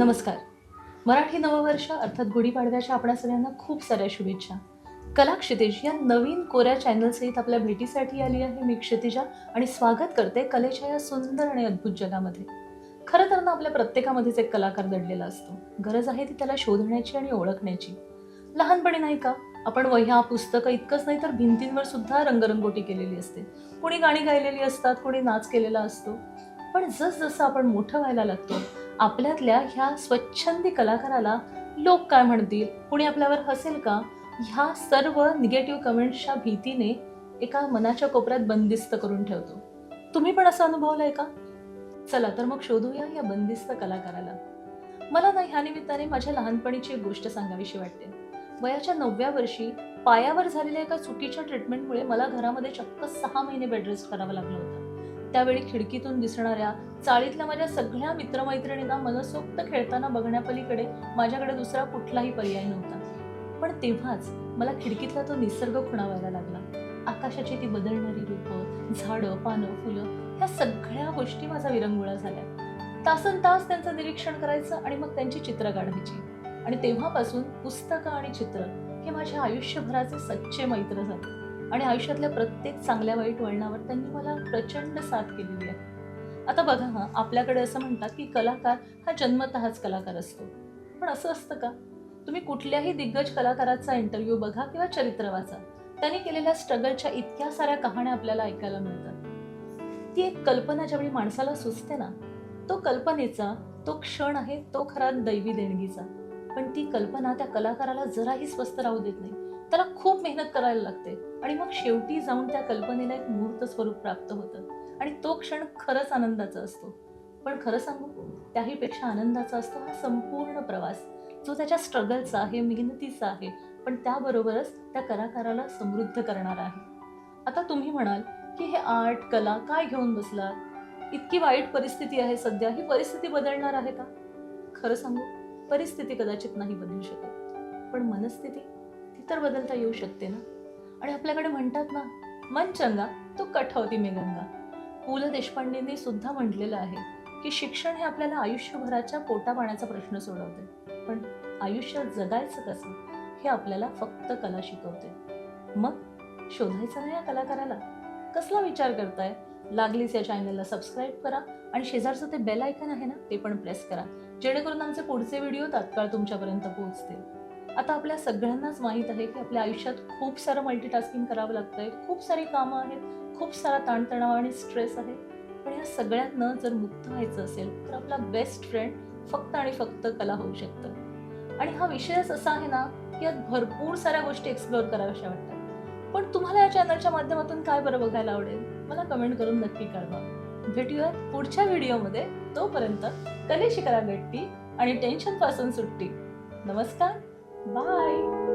नमस्कार. मराठी नववर्ष अर्थात गुढीपाडव्याच्या आपल्या सगळ्यांना खूप साऱ्या शुभेच्छा. कला क्षितिज या नवीन कोऱ्या चॅनलसहित आपल्या भेटीसाठी आली आहे मी क्षितिजा आणि स्वागत करते कलेच्या या सुंदर आणि अद्भुत जगामध्ये. खरं तर ना आपल्या प्रत्येकामध्येच एक कलाकार दडलेला असतो. गरज आहे ती त्याला शोधण्याची आणि ओळखण्याची. लहानपणी नाही का? आपण वह्या पुस्तकं इतकंच नाही तर भिंतींवर सुद्धा रंगरंगोटी केलेली असते. कोणी गाणी गायलेली असतात कोणी नाच केलेला असतो. पण जसजसं आपण मोठं व्हायला लागतो आपल्यातल्या ह्या स्वच्छंदी कलाकाराला लोक काय म्हणतील? कुणी आपल्यावर हसेल का? ह्या सर्व निगेटिव्ह कमेंट्सच्या भीतीने एका मनाच्या कोपऱ्यात बंदिस्त करून ठेवतो. तुम्ही पण असं अनुभवलंय का? चला तर मग शोधूया या बंदिस्त कलाकाराला. मला ना ह्या निमित्ताने माझ्या लहानपणीची एक गोष्ट सांगावीशी वाटते. वयाच्या नवव्या वर्षी पायावर झालेल्या एका चुकीच्या ट्रीटमेंटमुळे मला घरामध्ये चक्क सहा महिने बेडरेस्ट करावं लागलं होतं. त्यावेळी खिडकीतून दिसणाऱ्या चाळीतल्या माझ्या सगळ्या मित्रमैत्रिणींना मनसोक्त खेळताना बघण्यापलीकडे माझ्याकडे दुसरा कुठलाही पर्याय नव्हता. पण तेव्हाच मला खिडकीतला तो निसर्ग खुणावायला लागला. आकाशाची ती बदलणारी रूपं झाडं पानं फुलं ह्या सगळ्या गोष्टी माझा विरंगुळा झाल्या. तासन तास त्यांचं निरीक्षण करायचं आणि मग त्यांची चित्र काढायची. आणि तेव्हापासून पुस्तकं आणि चित्र हे माझ्या आयुष्यभराचे सच्चे मैत्र झाले. आणि आयुष्यातल्या प्रत्येक चांगल्या वाईट वळणावर त्यांनी मला प्रचंड साथ केलेली आहे. आता बघा हा आपल्याकडे असं म्हणतात की कलाकार हा जन्मतःच कलाकार असतो. पण असं असतं का? तुम्ही कुठल्याही दिग्गज कलाकाराचा इंटरव्ह्यू बघा किंवा चरित्र वाचा. त्यांनी केलेल्या स्ट्रगलच्या इतक्या साऱ्या कहाण्या आपल्याला ऐकायला मिळतात. ती एक कल्पना ज्यावेळी माणसाला सुचते ना तो कल्पनेचा तो क्षण आहे तो खरा दैवी देणगीचा. पण ती कल्पना त्या कलाकाराला जराही स्वस्त राहू देत नाही. त्याला खूप मेहनत करायला लागते. आणि मग शेवटी जाऊन त्या कल्पनेला एक मूर्त स्वरूप प्राप्त होतं. आणि तो क्षण खरंच आनंदाचा असतो. पण खरं सांगू त्याहीपेक्षा आनंदाचा असतो हा संपूर्ण प्रवास. जो त्याच्या स्ट्रगलचा आहे मेहनतीचा आहे पण त्याबरोबरच त्या कलाकाराला समृद्ध करणारा आहे. आता तुम्ही म्हणाल की हे आर्ट कला काय घेऊन बसलात? इतकी वाईट परिस्थिती आहे सध्या ही परिस्थिती बदलणार आहे का? खरं सांगू परिस्थिती कदाचित नाही बदलू शकत. पण मनस्थिती ती तर बदलता येऊ शकते ना? आणि आपल्याकडे म्हणतात ना मन चंगा तो कठवती मे गंगा पु ल देशपांडेंनी सुद्धा म्हटलेलं आहे की शिक्षण हे आपल्याला आयुष्यभराच्या पोटापाण्याचा प्रश्न सोडवते. पण आयुष्यात जगायचं कसं हे आपल्याला फक्त कला शिकवते. मग शोधायचं नाही या कलाकाराला? कसला विचार करताय? लागलीच या चॅनलला सबस्क्राईब करा आणि शेजारचं ते बेल आयकन आहे ना ते पण प्रेस करा. जेणेकरून आमचे पुढचे व्हिडिओ तात्काळ तुमच्यापर्यंत पोहोचतील. आता आपल्या सगळ्यांनाच माहीत आहे की आपल्या आयुष्यात खूप सारं मल्टीटास्किंग करावं लागतंय. खूप सारी कामं आहेत. खूप सारा ताणतणाव आणि स्ट्रेस आहे. पण या सगळ्यातनं जर मुक्त व्हायचं असेल तर आपला बेस्ट फ्रेंड फक्त आणि फक्त कला होऊ शकतं. आणि हा विषयच असा आहे ना की यात भरपूर साऱ्या गोष्टी एक्सप्लोअर कराव्याशा वाटतात. पण तुम्हाला या चॅनलच्या माध्यमातून काय बरं बघायला आवडेल? मला कमेंट करून नक्की कळवा. भेटूयात पुढच्या व्हिडिओमध्ये तोपर्यंत कलेशी करा भेटती आणि टेन्शनपासून सुट्टी नमस्कार. Bye.